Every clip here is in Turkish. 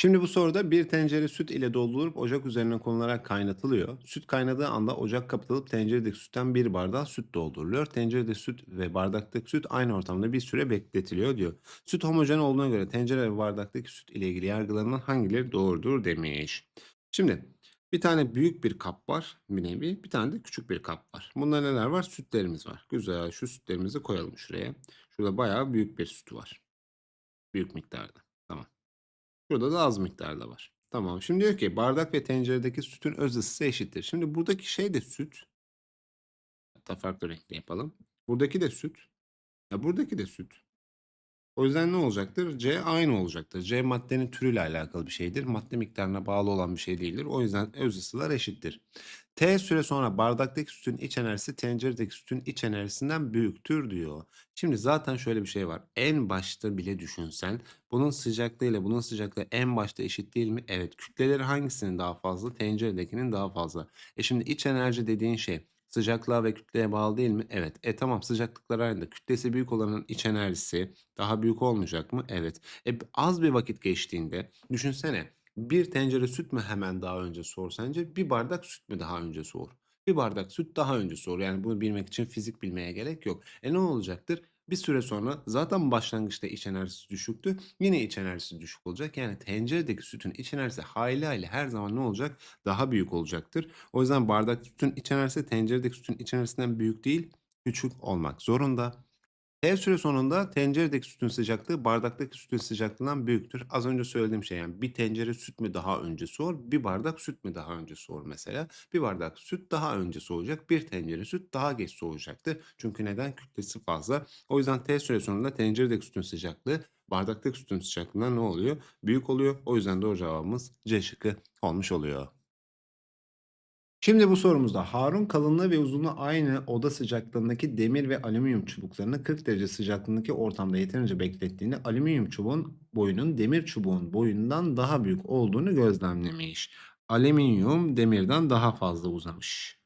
Şimdi bu soruda bir tencere süt ile doldurulup ocak üzerine konularak kaynatılıyor. Süt kaynadığı anda ocak kapatılıp tenceredeki sütten bir bardağı süt dolduruluyor. Tenceredeki süt ve bardaktaki süt aynı ortamda bir süre bekletiliyor diyor. Süt homojen olduğuna göre tencere ve bardaktaki süt ile ilgili yargılarından hangileri doğrudur demiş. Şimdi bir tane büyük bir kap var bir nevi, bir tane de küçük bir kap var. Bunda neler var? Sütlerimiz var. Güzel şu sütlerimizi koyalım şuraya. Şurada bayağı büyük bir süt var. Büyük miktarda. Burada da az miktarda var. Tamam. Şimdi diyor ki bardak ve tenceredeki sütün öz ısısı eşittir. Şimdi buradaki şey de süt. Hatta farklı renkle yapalım. Buradaki de süt. Ya buradaki de süt. O yüzden ne olacaktır? C aynı olacaktır. C maddenin türüyle alakalı bir şeydir. Madde miktarına bağlı olan bir şey değildir. O yüzden öz ısılar eşittir. T süre sonra bardaktaki sütün iç enerjisi tenceredeki sütün iç enerjisinden büyüktür diyor. Şimdi zaten şöyle bir şey var. En başta bile düşünsen bunun sıcaklığıyla bunun sıcaklığı en başta eşit değil mi? Evet. Kütleleri hangisinin daha fazla? Tenceredekinin daha fazla. E şimdi iç enerji dediğin şey sıcaklığa ve kütleye bağlı değil mi? Evet. E tamam sıcaklıklar aynı kütlesi büyük olanın iç enerjisi daha büyük olmayacak mı? Evet. E az bir vakit geçtiğinde düşünsene bir tencere süt mü hemen daha önce soğur sence? Bir bardak süt mü daha önce soğur? Bir bardak süt daha önce soğur. Yani bunu bilmek için fizik bilmeye gerek yok. E ne olacaktır? Bir süre sonra zaten başlangıçta iç enerjisi düşüktü. Yine iç enerjisi düşük olacak. Yani tenceredeki sütün iç enerjisi hayli hayli her zaman ne olacak? Daha büyük olacaktır. O yüzden bardak sütün iç enerjisi tenceredeki sütün iç enerjisinden büyük değil, küçük olmak zorunda. T süre sonunda tenceredeki sütün sıcaklığı bardaktaki sütün sıcaklığından büyüktür. Az önce söylediğim şey yani bir tencere süt mü daha önce soğur, bir bardak süt mü daha önce soğur mesela. Bir bardak süt daha önce soğuyacak, bir tencere süt daha geç soğuyacaktır. Çünkü neden? Kütlesi fazla. O yüzden T süre sonunda tenceredeki sütün sıcaklığı bardaktaki sütün sıcaklığından ne oluyor? Büyük oluyor. O yüzden doğru cevabımız C şıkkı olmuş oluyor. Şimdi bu sorumuzda Harun kalınlığı ve uzunluğu aynı oda sıcaklığındaki demir ve alüminyum çubuklarını 40 derece sıcaklığındaki ortamda yeterince beklettiğinde alüminyum çubuğun boyunun demir çubuğun boyundan daha büyük olduğunu gözlemlemiş. Alüminyum demirden daha fazla uzamış.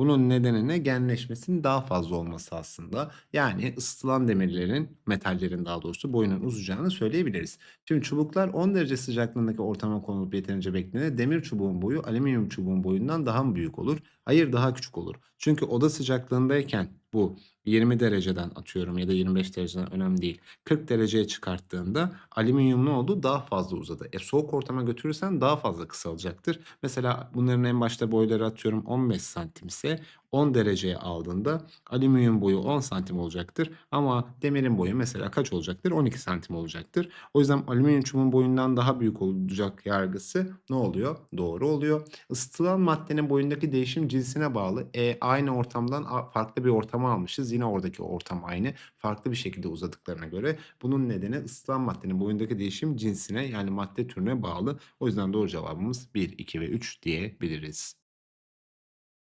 Bunun nedeni ne? Genleşmesinin daha fazla olması aslında. Yani ısıtılan demirlerin, metallerin daha doğrusu boyunun uzayacağını söyleyebiliriz. Şimdi çubuklar 10 derece sıcaklığındaki ortama konulup yeterince beklediğinde demir çubuğun boyu alüminyum çubuğun boyundan daha mı büyük olur? Hayır daha küçük olur. Çünkü oda sıcaklığındayken bu 20 dereceden atıyorum ya da 25 dereceden önemli değil. 40 dereceye çıkarttığında alüminyum ne oldu? Daha fazla uzadı. E soğuk ortama götürürsen daha fazla kısalacaktır. Mesela bunların en başta boyları atıyorum 15 santim ise 10 dereceye aldığında alüminyum boyu 10 santim olacaktır. Ama demirin boyu mesela kaç olacaktır? 12 santim olacaktır. O yüzden alüminyum çubuğun boyundan daha büyük olacak yargısı ne oluyor? Doğru oluyor. Isıtılan maddenin boyundaki değişim cinsine bağlı. E, aynı ortamdan farklı bir ortama almışız. Yine oradaki ortam aynı. Farklı bir şekilde uzadıklarına göre. Bunun nedeni ısıtılan maddenin boyundaki değişim cinsine yani madde türüne bağlı. O yüzden doğru cevabımız 1, 2 ve 3 diyebiliriz.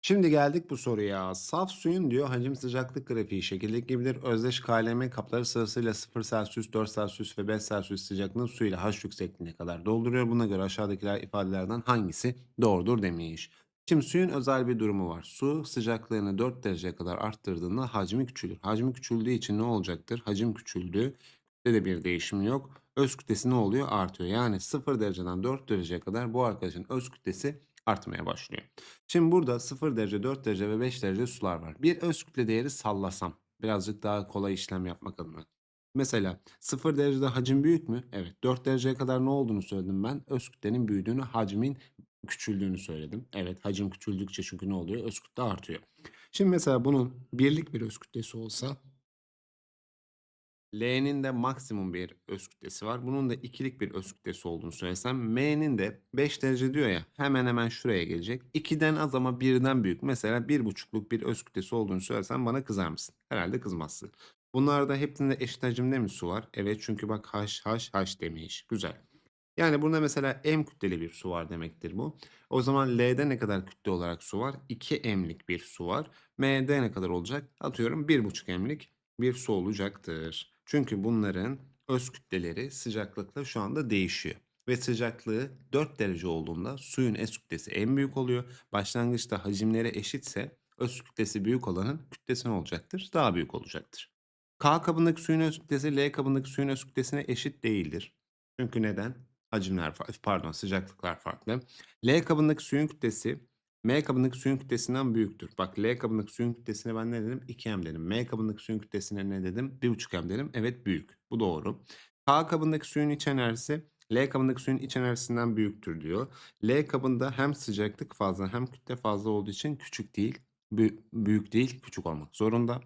Şimdi geldik bu soruya. Saf suyun diyor hacim sıcaklık grafiği şekildeki gibidir. Özdeş KLM kapları sırasıyla 0 Celsius, 4 Celsius ve 5 Celsius sıcaklığında suyla H yüksekliğine kadar dolduruyor. Buna göre aşağıdakiler ifadelerden hangisi doğrudur demiş. Şimdi suyun özel bir durumu var. Su sıcaklığını 4 dereceye kadar arttırdığında hacmi küçülür. Hacmi küçüldüğü için ne olacaktır? Hacim küçüldü. Kütlede bir değişim yok. Öz kütlesi ne oluyor? Artıyor. Yani 0 dereceden 4 dereceye kadar bu arkadaşın öz kütlesi artmaya başlıyor. Şimdi burada 0 derece, 4 derece ve 5 derece sular var. Bir öz kütle değeri sallasam birazcık daha kolay işlem yapmak adına. Mesela 0 derecede hacim büyük mü? Evet. 4 dereceye kadar ne olduğunu söyledim ben. Öz kütlenin büyüdüğünü, hacmin küçüldüğünü söyledim. Evet, hacim küçüldükçe çünkü ne oluyor? Öz kütle artıyor. Şimdi mesela bunun birlik bir öz kütlesi olsa L'nin de maksimum bir öz kütlesi var. Bunun da ikilik bir öz kütlesi olduğunu söylesem. M'nin de 5 derece diyor ya hemen hemen şuraya gelecek. 2'den az ama 1'den büyük. Mesela 1,5'luk bir öz kütlesi olduğunu söylesem bana kızar mısın? Herhalde kızmazsın. Bunlarda hepsinde eşit hacimde mi su var? Evet çünkü bak H, H, H demiş. Güzel. Yani burada mesela M kütleli bir su var demektir bu. O zaman L'de ne kadar kütle olarak su var? 2 M'lik bir su var. M'de ne kadar olacak? Atıyorum 1,5 M'lik bir su olacaktır. Çünkü bunların öz kütleleri sıcaklıkla şu anda değişiyor. Ve sıcaklığı 4 derece olduğunda suyun öz kütlesi en büyük oluyor. Başlangıçta hacimleri eşitse öz kütlesi büyük olanın kütlesi ne olacaktır? Daha büyük olacaktır. K kabındaki suyun öz kütlesi L kabındaki suyun öz kütlesine eşit değildir. Çünkü neden? hacimler pardon sıcaklıklar farklı. L kabındaki suyun kütlesi M kabındaki suyun kütlesinden büyüktür. Bak L kabındaki suyun kütlesine ben ne dedim? 2M dedim. M kabındaki suyun kütlesine ne dedim? 1,5M dedim. Evet büyük. Bu doğru. K kabındaki suyun iç enerjisi L kabındaki suyun iç enerjisinden büyüktür diyor. L kabında hem sıcaklık fazla hem kütle fazla olduğu için küçük değil, bü büyük değil, küçük olmak zorunda.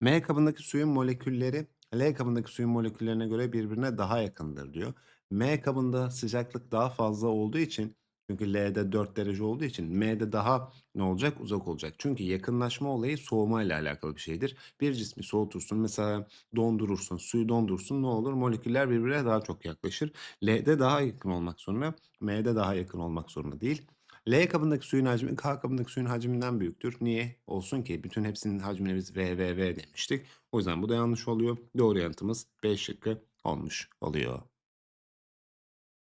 M kabındaki suyun molekülleri L kabındaki suyun moleküllerine göre birbirine daha yakındır diyor. M kabında sıcaklık daha fazla olduğu için çünkü L'de 4 derece olduğu için M'de daha ne olacak? Uzak olacak. Çünkü yakınlaşma olayı soğuma ile alakalı bir şeydir. Bir cismi soğutursun mesela dondurursun, suyu dondurursun ne olur? Moleküller birbirine daha çok yaklaşır. L'de daha yakın olmak zorunda, M'de daha yakın olmak zorunda değil. L kabındaki suyun hacmi K kabındaki suyun hacminden büyüktür. Niye? Olsun ki bütün hepsinin hacmine biz V, V, V demiştik. O yüzden bu da yanlış oluyor. Doğru yanıtımız B şıkkı olmuş oluyor.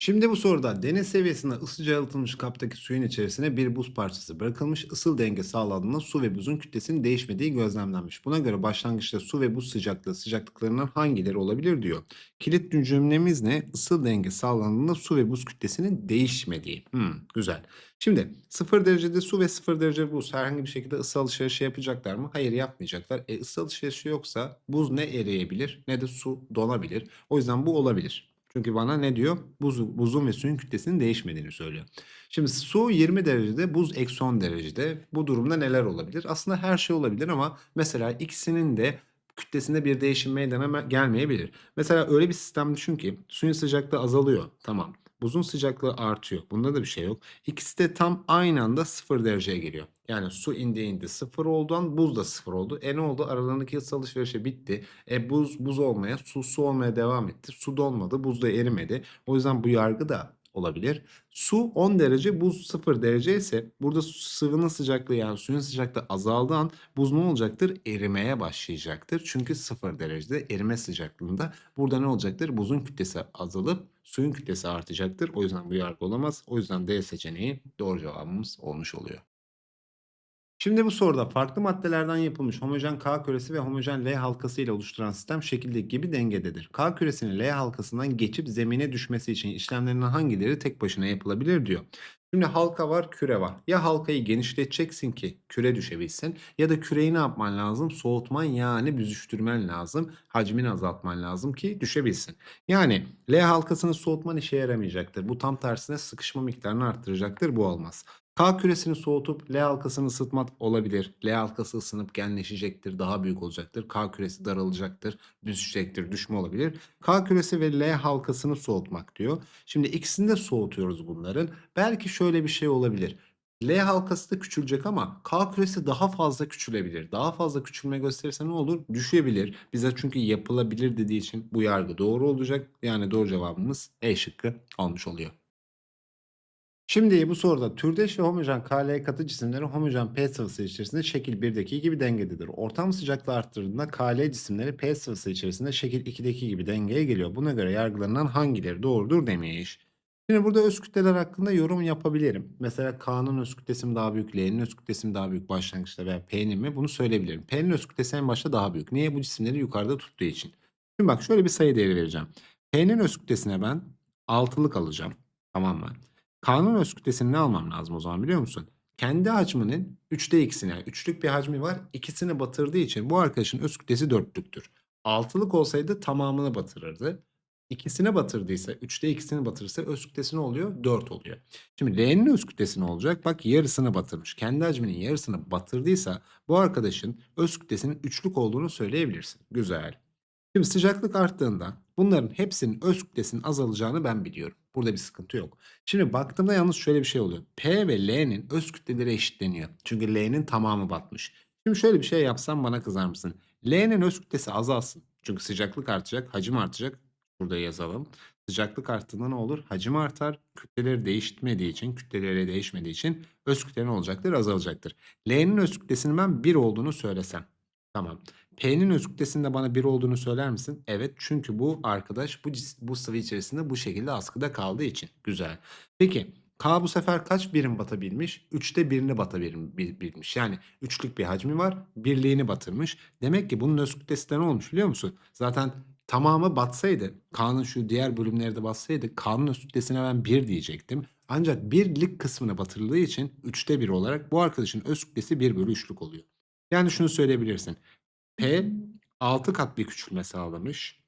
Şimdi bu soruda deniz seviyesinde ısıca yalıtılmış kaptaki suyun içerisine bir buz parçası bırakılmış. Isıl denge sağlandığında su ve buzun kütlesinin değişmediği gözlemlenmiş. Buna göre başlangıçta su ve buz sıcaklığı sıcaklıklarından hangileri olabilir diyor. Kilit cümlemiz ne? Isıl denge sağlandığında su ve buz kütlesinin değişmediği. Hmm, güzel. Şimdi 0 derecede su ve 0 derece buz herhangi bir şekilde ısı alışverişi yapacaklar mı? Hayır yapmayacaklar. E, ısı alışverişi yoksa buz ne eriyebilir ne de su donabilir. O yüzden bu olabilir. Çünkü bana ne diyor? Buz, buzun ve suyun kütlesinin değişmediğini söylüyor. Şimdi su 20 derecede, buz eksi 10 derecede. Bu durumda neler olabilir? Aslında her şey olabilir ama mesela ikisinin de kütlesinde bir değişim meydana gelmeyebilir. Mesela öyle bir sistem düşün ki suyun sıcaklığı azalıyor. Tamam. Buzun sıcaklığı artıyor. Bunda da bir şey yok. İkisi de tam aynı anda 0 dereceye geliyor. Yani su indi indi 0 oldu buz da 0 oldu. E ne oldu? Aralarındaki ısı alışverişi bitti. E buz buz olmaya, su su olmaya devam etti. Su donmadı, buz da erimedi. O yüzden bu yargı da olabilir. Su 10 derece, buz 0 derece ise burada sıvının sıcaklığı yani suyun sıcaklığı azaldığı an buz ne olacaktır? Erimeye başlayacaktır. Çünkü 0 derecede erime sıcaklığında burada ne olacaktır? Buzun kütlesi azalıp suyun kütlesi artacaktır. O yüzden bu yargı olamaz. O yüzden D seçeneği doğru cevabımız olmuş oluyor. Şimdi bu soruda farklı maddelerden yapılmış homojen K küresi ve homojen L halkası ile oluşturan sistem şekildeki gibi dengededir. K küresinin L halkasından geçip zemine düşmesi için işlemlerinden hangileri tek başına yapılabilir diyor. Şimdi halka var, küre var. Ya halkayı genişleteceksin ki küre düşebilsin ya da küreyi ne yapman lazım? Soğutman yani büzüştürmen lazım. Hacmini azaltman lazım ki düşebilsin. Yani L halkasını soğutman işe yaramayacaktır. Bu tam tersine sıkışma miktarını arttıracaktır. Bu olmaz. K küresini soğutup L halkasını ısıtmak olabilir. L halkası ısınıp genleşecektir, daha büyük olacaktır. K küresi daralacaktır, düşecektir, düşme olabilir. K küresi ve L halkasını soğutmak diyor. Şimdi ikisini de soğutuyoruz bunların. Belki şöyle bir şey olabilir. L halkası da küçülecek ama K küresi daha fazla küçülebilir. Daha fazla küçülme gösterirse ne olur? Düşebilir. Bize çünkü yapılabilir dediği için bu yargı doğru olacak. Yani doğru cevabımız E şıkkı olmuş oluyor. Şimdi bu soruda türdeş ve homojen KL katı cisimleri homojen P sıvısı içerisinde şekil 1'deki gibi dengededir. Ortam sıcaklığı arttırdığında KL cisimleri P sıvısı içerisinde şekil 2'deki gibi dengeye geliyor. Buna göre yargılanan hangileri doğrudur demiş. Şimdi burada öz kütleler hakkında yorum yapabilirim. Mesela K'nın öz kütlesi mi daha büyük, L'nin öz kütlesi mi daha büyük başlangıçta veya P'nin mi bunu söyleyebilirim. P'nin öz kütlesi en başta daha büyük. Niye? Bu cisimleri yukarıda tuttuğu için. Şimdi bak şöyle bir sayı değeri vereceğim. P'nin öz kütlesine ben 6'lık alacağım. Tamam mı? K'nın öz kütlesini ne almam lazım o zaman biliyor musun? Kendi hacminin 3'te ikisini yani 3'lük bir hacmi var. ikisini batırdığı için bu arkadaşın öz kütlesi 4'lüktür. 6'lık olsaydı tamamını batırırdı. İkisine batırdıysa 3'te ikisini batırırsa öz kütlesi ne oluyor? 4 oluyor. Şimdi L'nin öz kütlesi ne olacak? Bak yarısını batırmış. Kendi hacminin yarısını batırdıysa bu arkadaşın öz kütlesinin 3'lük olduğunu söyleyebilirsin. Güzel. Şimdi sıcaklık arttığında bunların hepsinin öz kütlesinin azalacağını ben biliyorum. Burada bir sıkıntı yok. Şimdi baktığımda yalnız şöyle bir şey oluyor. P ve L'nin öz kütleleri eşitleniyor. Çünkü L'nin tamamı batmış. Şimdi şöyle bir şey yapsam bana kızar mısın? L'nin öz kütlesi azalsın. Çünkü sıcaklık artacak, hacim artacak. Burada yazalım. Sıcaklık arttığında ne olur? Hacim artar. Kütleleri değişmediği için, kütleleri değişmediği için öz kütle ne olacaktır? Azalacaktır. L'nin öz kütlesinin ben 1 olduğunu söylesem. Tamam. P'nin öz kütlesinde bana 1 olduğunu söyler misin? Evet çünkü bu arkadaş bu, bu sıvı içerisinde bu şekilde askıda kaldığı için. Güzel. Peki K bu sefer kaç birim batabilmiş? 3'te birini batabilmiş. Yani üçlük bir hacmi var. Birliğini batırmış. Demek ki bunun öz kütlesi de ne olmuş biliyor musun? Zaten tamamı batsaydı, K'nın şu diğer bölümleri de batsaydı K'nın öz kütlesine ben 1 diyecektim. Ancak birlik kısmını batırdığı için 3'te 1 olarak bu arkadaşın öz kütlesi 1 bölü 3'lük oluyor. Yani şunu söyleyebilirsin. P 6 kat bir küçülme sağlamış.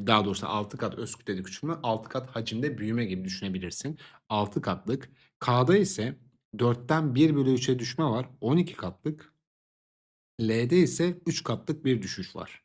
Daha doğrusu 6 kat öz kütlede küçülme, 6 kat hacimde büyüme gibi düşünebilirsin. 6 katlık. K'da ise 4'ten 1 bölü 3'e düşme var. 12 katlık. L'de ise 3 katlık bir düşüş var.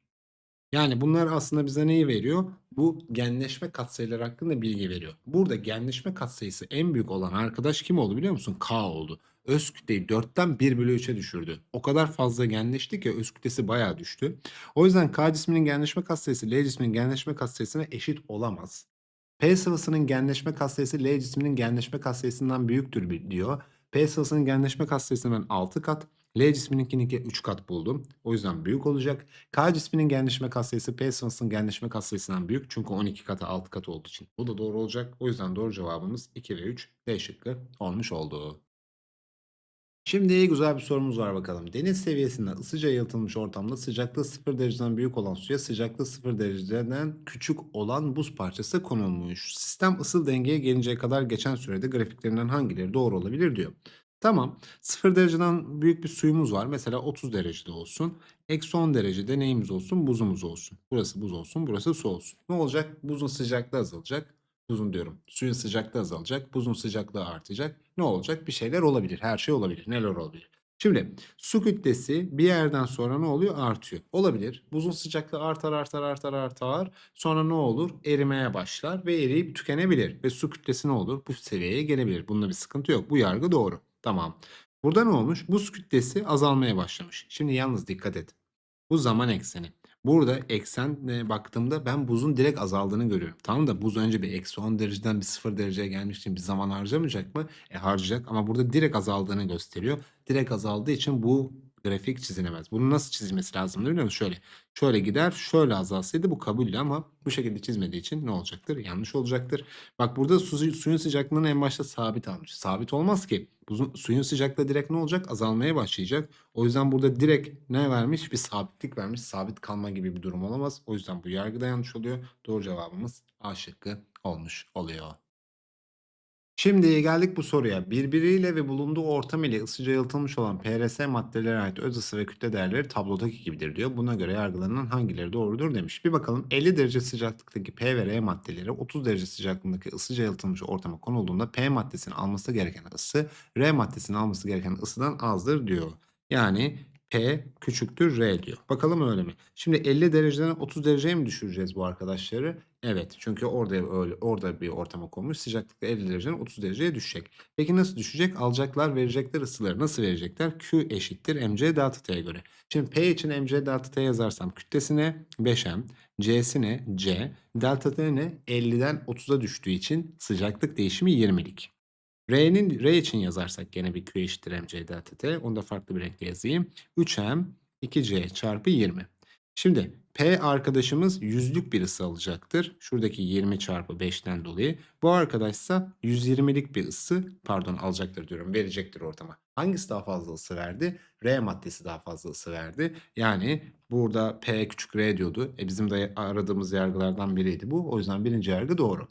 Yani bunlar aslında bize neyi veriyor? Bu genleşme katsayıları hakkında bilgi veriyor. Burada genleşme katsayısı en büyük olan arkadaş kim oldu biliyor musun? K oldu. Öz kütleyi 4'ten 1 bölü 3'e düşürdü. O kadar fazla genleşti ki öz kütlesi bayağı düştü. O yüzden K cisminin genleşme katsayısı L cisminin genleşme katsayısına eşit olamaz. P sıvısının genleşme katsayısı L cisminin genleşme katsayısından büyüktür diyor. P sıvısının genleşme katsayısını ben 6 kat, L cismininkininki 3 kat buldum. O yüzden büyük olacak. K cisminin genleşme katsayısı P sıvısının genleşme katsayısından büyük. Çünkü 12 katı 6 katı olduğu için. Bu da doğru olacak. O yüzden doğru cevabımız 2 ve 3 D şıkkı olmuş oldu. Şimdi güzel bir sorumuz var bakalım. Deniz seviyesinden ısıca yalıtılmış ortamda sıcaklığı 0 dereceden büyük olan suya sıcaklığı 0 dereceden küçük olan buz parçası konulmuş. Sistem ısı dengeye gelinceye kadar geçen sürede grafiklerinden hangileri doğru olabilir diyor. Tamam 0 dereceden büyük bir suyumuz var. Mesela 30 derecede olsun. Eksi 10 derecede neyimiz olsun? Buzumuz olsun. Burası buz olsun, burası su olsun. Ne olacak? Buzun sıcaklığı azalacak. Buzun diyorum. Suyun sıcaklığı azalacak. Buzun sıcaklığı artacak. Ne olacak? Bir şeyler olabilir. Her şey olabilir. Neler olabilir? Şimdi su kütlesi bir yerden sonra ne oluyor? Artıyor. Olabilir. Buzun sıcaklığı artar artar artar artar. Sonra ne olur? Erimeye başlar ve eriyip tükenebilir. Ve su kütlesi ne olur? Bu seviyeye gelebilir. Bunda bir sıkıntı yok. Bu yargı doğru. Tamam. Burada ne olmuş? Buz kütlesi azalmaya başlamış. Şimdi yalnız dikkat et. Bu zaman ekseni. Burada eksenle baktığımda ben buzun direkt azaldığını görüyorum. Tamam da buz önce bir eksi 10 dereceden bir 0 dereceye gelmiş için bir zaman harcamayacak mı? E harcayacak ama burada direkt azaldığını gösteriyor. Direkt azaldığı için bu grafik çizilemez. Bunu nasıl çizilmesi lazım biliyor musun? Şöyle. Şöyle gider, şöyle azalsaydı bu kabullü ama bu şekilde çizmediği için ne olacaktır? Yanlış olacaktır. Bak burada su, suyun sıcaklığını en başta sabit almış. Sabit olmaz ki. Buzun, suyun sıcaklığı direkt ne olacak? Azalmaya başlayacak. O yüzden burada direkt ne vermiş? Bir sabitlik vermiş. Sabit kalma gibi bir durum olamaz. O yüzden bu yargı da yanlış oluyor. Doğru cevabımız A şıkkı olmuş oluyor. Şimdi geldik bu soruya. Birbiriyle ve bulunduğu ortam ile ısıca yalıtılmış olan PRS maddelere ait öz ısı ve kütle değerleri tablodaki gibidir diyor. Buna göre yargılanan hangileri doğrudur demiş. Bir bakalım 50 derece sıcaklıktaki P ve R maddeleri 30 derece sıcaklığındaki ısıca yalıtılmış ortama konulduğunda P maddesinin alması gereken ısı R maddesinin alması gereken ısıdan azdır diyor. Yani P küçüktür R diyor. Bakalım öyle mi? Şimdi 50 dereceden 30 dereceye mi düşüreceğiz bu arkadaşları? Evet. Çünkü orada öyle orada bir ortama konmuş. Sıcaklık da 50 dereceden 30 dereceye düşecek. Peki nasıl düşecek? Alacaklar verecekler ısıları nasıl verecekler? Q eşittir mc delta t'ye göre. Şimdi P için mc delta t yazarsam kütlesine 5m, c'sine c, delta t ne? 50'den 30'a düştüğü için sıcaklık değişimi 20'lik. R'nin R için yazarsak gene bir Q eşittir mc delta t. Onu da farklı bir renkle yazayım. 3m 2c çarpı 20. Şimdi P arkadaşımız yüzlük bir ısı alacaktır. Şuradaki 20 çarpı 5'ten dolayı. Bu arkadaşsa 120'lik bir ısı pardon alacaktır diyorum verecektir ortama. Hangisi daha fazla ısı verdi? R maddesi daha fazla ısı verdi. Yani burada P küçük R diyordu. E bizim de aradığımız yargılardan biriydi bu. O yüzden birinci yargı doğru.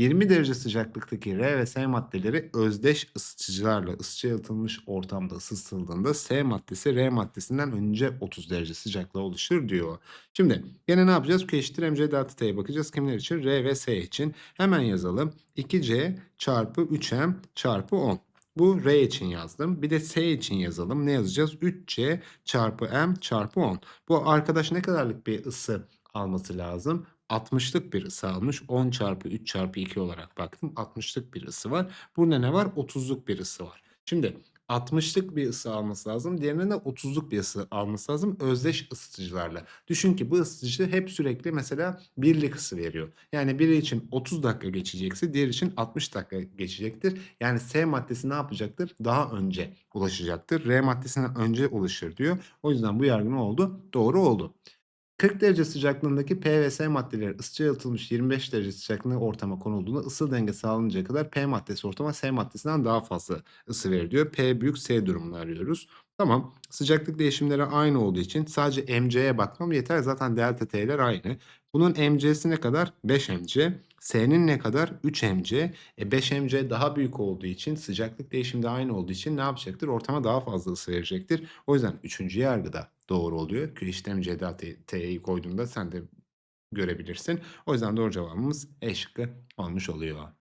20 derece sıcaklıktaki R ve S maddeleri özdeş ısıtıcılarla ısıtıcı yalıtılmış ortamda ısıtıldığında S maddesi R maddesinden önce 30 derece sıcaklığa oluşur diyor. Şimdi gene ne yapacağız? Q eşittir mc delta t'ye bakacağız. Kimler için? R ve S için. Hemen yazalım. 2c çarpı 3m çarpı 10. Bu R için yazdım. Bir de S için yazalım. Ne yazacağız? 3C çarpı M çarpı 10. Bu arkadaş ne kadarlık bir ısı alması lazım? 60'lık bir ısı almış. 10 çarpı 3 çarpı 2 olarak baktım. 60'lık bir ısı var. Burada ne var? 30'luk bir ısı var. Şimdi 60'lık bir ısı alması lazım. Diğerine de 30'luk bir sı alması lazım özdeş ısıtıcılarla. Düşün ki bu ısıtıcı hep sürekli mesela birlik ısı veriyor. Yani biri için 30 dakika geçecekse diğer için 60 dakika geçecektir. Yani S maddesi ne yapacaktır? Daha önce ulaşacaktır. R maddesinden önce ulaşır diyor. O yüzden bu yargı ne oldu? Doğru oldu. 40 derece sıcaklığındaki P ve S maddeleri ısıca yalıtılmış 25 derece sıcaklığında ortama konulduğunda ısı denge sağlanıncaya kadar P maddesi ortama S maddesinden daha fazla ısı verir diyor. P büyük S durumunu arıyoruz. Tamam sıcaklık değişimleri aynı olduğu için sadece MC'ye bakmam yeter. Zaten delta T'ler aynı. Bunun mc'si ne kadar? 5 mc. S'nin ne kadar? 3 mc. E 5 mc daha büyük olduğu için sıcaklık değişimi de aynı olduğu için ne yapacaktır? Ortama daha fazla ısı verecektir. O yüzden 3. yargı da doğru oluyor. Q işlem C'de T'yi koyduğumda sen de görebilirsin. O yüzden doğru cevabımız E şıkkı olmuş oluyor.